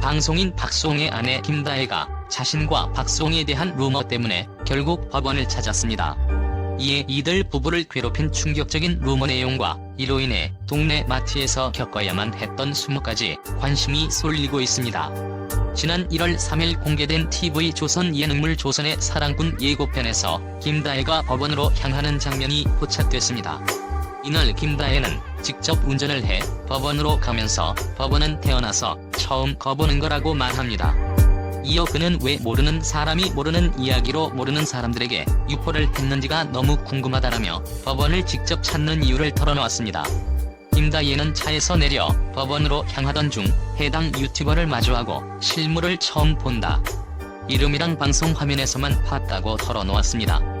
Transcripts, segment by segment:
방송인 박수홍의 아내 김다혜가 자신과 박수홍에 대한 루머 때문에 결국 법원을 찾았습니다. 이에 이들 부부를 괴롭힌 충격적인 루머 내용과 이로 인해 동네 마트에서 겪어야만 했던 20가지 관심이 쏠리고 있습니다. 지난 1월 3일 공개된 TV 조선 예능물 조선의 사랑꾼 예고편에서 김다혜가 법원으로 향하는 장면이 포착됐습니다. 이날 김다혜는 직접 운전을 해 법원으로 가면서 법원은 태어나서 처음 거보는 거라고 말합니다. 이어 그는 왜 모르는 사람이 모르는 이야기로 모르는 사람들에게 유포를 했는지가 너무 궁금하다라며 법원을 직접 찾는 이유를 털어놓았습니다. 김다희는 차에서 내려 법원으로 향하던 중 해당 유튜버를 마주하고 실물을 처음 본다. 이름이랑 방송 화면에서만 봤다고 털어놓았습니다.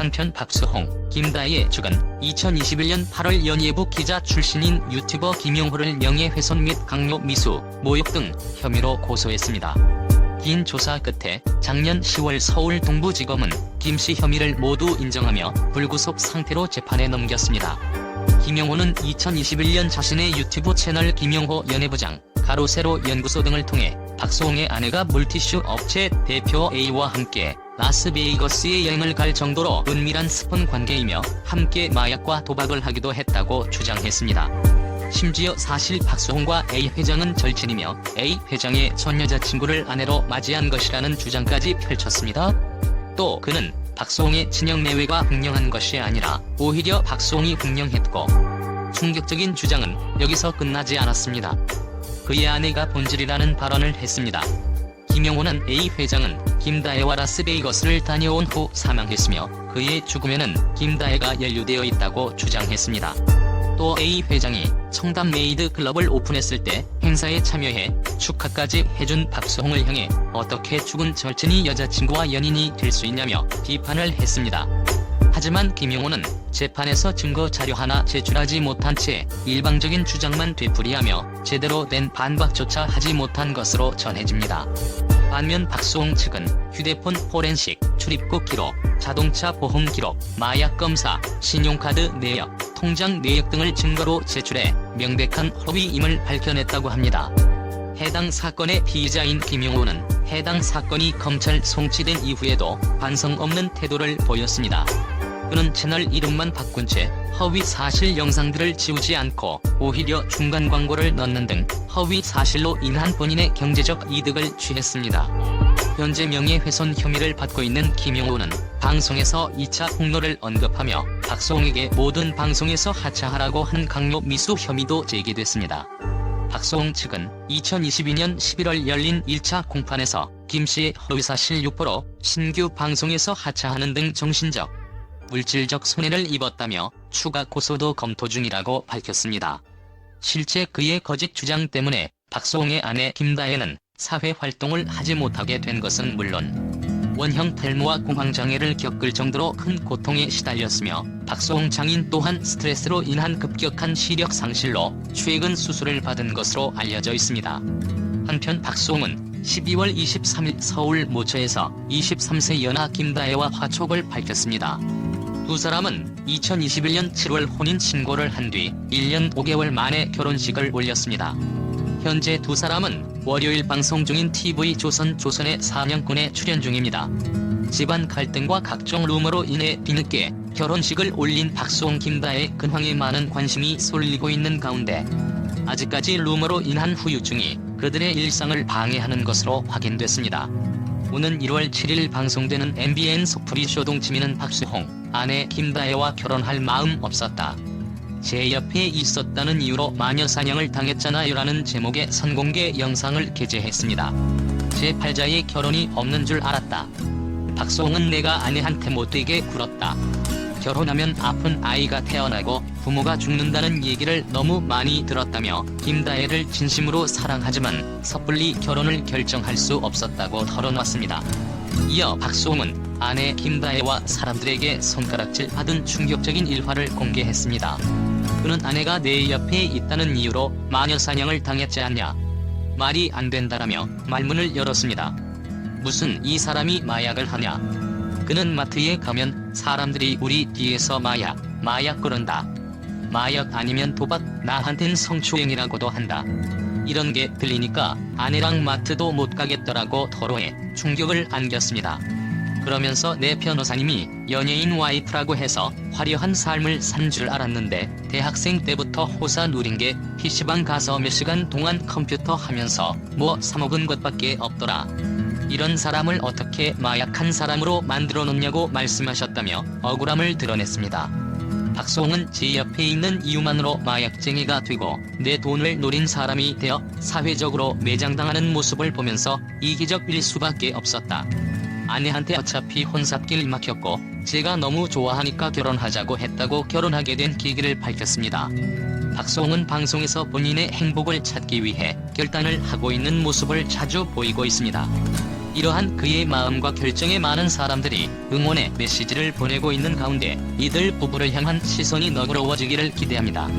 한편 박수홍, 김다희의 측은 2021년 8월 연예부 기자 출신인 유튜버 김용호를 명예훼손 및 강요 미수, 모욕 등 혐의로 고소했습니다. 긴 조사 끝에 작년 10월 서울 동부지검은 김씨 혐의를 모두 인정하며 불구속 상태로 재판에 넘겼습니다. 김용호는 2021년 자신의 유튜브 채널 김용호 연예부장, 가로 세로 연구소 등을 통해 박수홍의 아내가 물티슈 업체 대표 A와 함께 라스베이거스에 여행을 갈 정도로 은밀한 스폰 관계이며 함께 마약과 도박을 하기도 했다고 주장했습니다. 심지어 사실 박수홍과 A 회장은 절친이며 A 회장의 전 여자친구를 아내로 맞이한 것이라는 주장까지 펼쳤습니다. 또 그는 박수홍의 친형 내외가 횡령한 것이 아니라 오히려 박수홍이 횡령했고 충격적인 주장은 여기서 끝나지 않았습니다. 그의 아내가 본질이라는 발언을 했습니다. 김영호는 A 회장은 김다혜와 라스베이거스를 다녀온 후 사망했으며 그의 죽음에는 김다혜가 연루되어 있다고 주장했습니다. 또 A 회장이 청담 메이드 클럽을 오픈했을 때 행사에 참여해 축하까지 해준 박수홍을 향해 어떻게 죽은 절친이 여자친구와 연인이 될 수 있냐며 비판을 했습니다. 하지만 김용호는 재판에서 증거 자료 하나 제출하지 못한 채 일방적인 주장만 되풀이하며 제대로 된 반박조차 하지 못한 것으로 전해집니다. 반면 박수홍 측은 휴대폰 포렌식, 출입국 기록, 자동차 보험 기록, 마약 검사, 신용카드 내역, 통장 내역 등을 증거로 제출해 명백한 허위임을 밝혀냈다고 합니다. 해당 사건의 피의자인 김용호는 해당 사건이 검찰 송치된 이후에도 반성 없는 태도를 보였습니다. 그는 채널 이름만 바꾼 채 허위 사실 영상들을 지우지 않고 오히려 중간 광고를 넣는 등 허위 사실로 인한 본인의 경제적 이득을 취했습니다. 현재 명예훼손 혐의를 받고 있는 김용호는 방송에서 2차 폭로를 언급하며 박수홍에게 모든 방송에서 하차하라고 한 강요 미수 혐의도 제기됐습니다. 박수홍 측은 2022년 11월 열린 1차 공판에서 김 씨의 허위사실 유포로 신규 방송에서 하차하는 등 정신적, 물질적 손해를 입었다며 추가 고소도 검토 중이라고 밝혔습니다. 실제 그의 거짓 주장 때문에 박수홍의 아내 김다혜는 사회 활동을 하지 못하게 된 것은 물론 원형 탈모와 공황장애를 겪을 정도로 큰 고통에 시달렸으며 박수홍 장인 또한 스트레스로 인한 급격한 시력 상실로 최근 수술을 받은 것으로 알려져 있습니다. 한편 박수홍은 12월 23일 서울 모처에서 23세 연하 김다혜와 화촉을 밝혔습니다. 두 사람은 2021년 7월 혼인 신고를 한 뒤 1년 5개월 만에 결혼식을 올렸습니다. 현재 두 사람은 월요일 방송 중인 TV 조선 조선의 사냥꾼에 출연 중입니다. 집안 갈등과 각종 루머로 인해 뒤늦게 결혼식을 올린 박수홍 김다의 근황에 많은 관심이 쏠리고 있는 가운데 아직까지 루머로 인한 후유증이 그들의 일상을 방해하는 것으로 확인됐습니다. 오는 1월 7일 방송되는 MBN 소프리 쇼 동치미는 박수홍, 아내 김다혜와 결혼할 마음 없었다. 제 옆에 있었다는 이유로 마녀 사냥을 당했잖아요 라는 제목의 선공개 영상을 게재했습니다. 제 팔자에 결혼이 없는 줄 알았다. 박수홍은 내가 아내한테 못되게 굴었다. 결혼하면 아픈 아이가 태어나고 부모가 죽는다는 얘기를 너무 많이 들었다며 김다혜를 진심으로 사랑하지만 섣불리 결혼을 결정할 수 없었다고 털어놨습니다. 이어 박수홍은 아내 김다혜와 사람들에게 손가락질 받은 충격적인 일화를 공개했습니다. 그는 아내가 내 옆에 있다는 이유로 마녀 사냥을 당했지 않냐. 말이 안 된다라며 말문을 열었습니다. 무슨 이 사람이 마약을 하냐. 그는 마트에 가면 사람들이 우리 뒤에서 마약, 마약 그런다. 마약 아니면 도박, 나한텐 성추행이라고도 한다. 이런 게 들리니까 아내랑 마트도 못 가겠더라고 토로해 충격을 안겼습니다. 그러면서 내 변호사님이 연예인 와이프라고 해서 화려한 삶을 산 줄 알았는데 대학생 때부터 호사 누린 게 PC방 가서 몇 시간 동안 컴퓨터 하면서 뭐 사먹은 것밖에 없더라. 이런 사람을 어떻게 마약한 사람으로 만들어 놓냐고 말씀하셨다며 억울함을 드러냈습니다. 박수홍은 제 옆에 있는 이유만으로 마약쟁이가 되고 내 돈을 노린 사람이 되어 사회적으로 매장당하는 모습을 보면서 이기적일 수밖에 없었다. 아내한테 어차피 혼삽길 막혔고 제가 너무 좋아하니까 결혼하자고 했다고 결혼하게 된 계기를 밝혔습니다. 박수홍은 방송에서 본인의 행복을 찾기 위해 결단을 하고 있는 모습을 자주 보이고 있습니다. 이러한 그의 마음과 결정에 많은 사람들이 응원의 메시지를 보내고 있는 가운데 이들 부부를 향한 시선이 너그러워지기를 기대합니다.